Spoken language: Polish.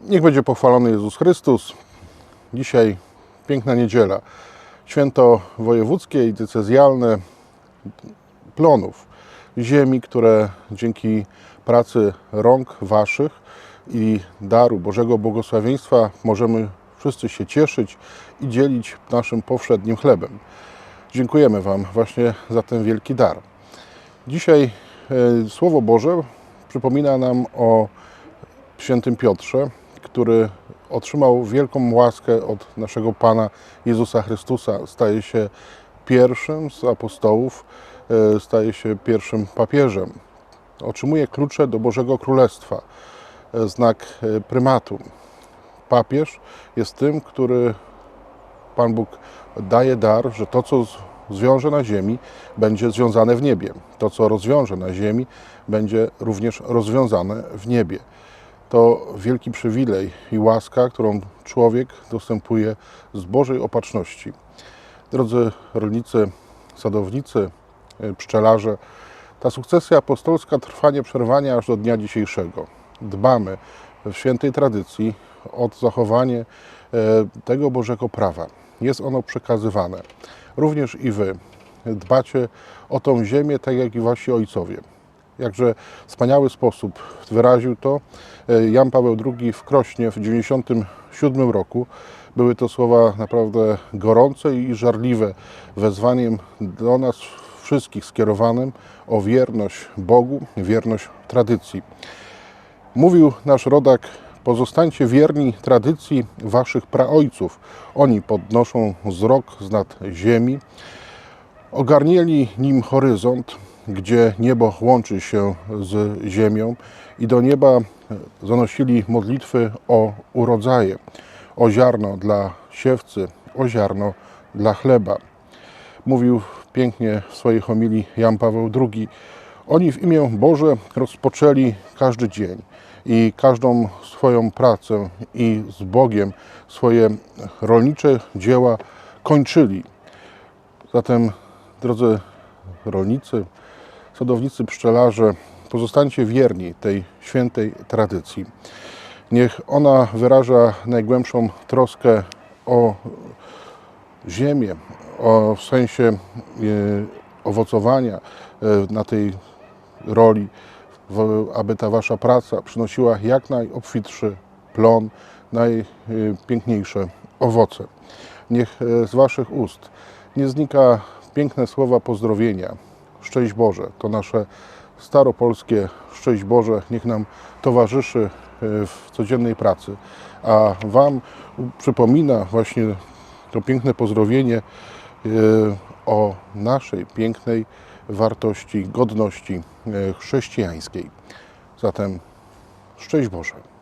Niech będzie pochwalony Jezus Chrystus. Dzisiaj piękna niedziela. Święto wojewódzkie i decyzjalne plonów ziemi, które dzięki pracy rąk Waszych i daru Bożego błogosławieństwa możemy wszyscy się cieszyć i dzielić naszym powszednim chlebem. Dziękujemy Wam właśnie za ten wielki dar. Dzisiaj e, Słowo Boże przypomina nam o świętym Piotrze, który otrzymał wielką łaskę od naszego Pana Jezusa Chrystusa. Staje się pierwszym z apostołów, e, staje się pierwszym papieżem. Otrzymuje klucze do Bożego Królestwa, e, znak e, prymatu. Papież jest tym, który Pan Bóg daje dar, że to, co zwiąże na ziemi, będzie związane w niebie. To, co rozwiąże na ziemi, będzie również rozwiązane w niebie. To wielki przywilej i łaska, którą człowiek dostępuje z Bożej opatrzności. Drodzy rolnicy, sadownicy, y, pszczelarze, ta sukcesja apostolska trwa nieprzerwanie aż do dnia dzisiejszego. Dbamy w świętej tradycji o zachowanie e, tego Bożego prawa. Jest ono przekazywane. Również i Wy dbacie o tą ziemię, tak jak i Wasi ojcowie. Jakże wspaniały sposób wyraził to e, Jan Paweł II w Krośnie w 1997 roku. Były to słowa naprawdę gorące i żarliwe, wezwaniem do nas wszystkich skierowanym o wierność Bogu, wierność tradycji. Mówił nasz rodak, pozostańcie wierni tradycji waszych praojców. Oni podnoszą wzrok z nad ziemi, ogarnieli nim horyzont, gdzie niebo łączy się z ziemią i do nieba zanosili modlitwy o urodzaje, o ziarno dla siewcy, o ziarno dla chleba. Mówił pięknie w swojej homilii Jan Paweł II. Oni w imię Boże rozpoczęli każdy dzień i każdą swoją pracę i z Bogiem swoje rolnicze dzieła kończyli. Zatem, drodzy rolnicy, sadownicy, pszczelarze, pozostańcie wierni tej świętej tradycji. Niech ona wyraża najgłębszą troskę o ziemię, o, w sensie e, owocowania e, na tej roli, aby ta wasza praca przynosiła jak najobfitszy plon, najpiękniejsze owoce. Niech e, z waszych ust nie znika piękne słowa pozdrowienia. Szczęść Boże, to nasze staropolskie szczęść Boże, niech nam towarzyszy e, w codziennej pracy. A Wam przypomina właśnie to piękne pozdrowienie e, o naszej pięknej wartości, godności e, chrześcijańskiej. Zatem szczęść Boże.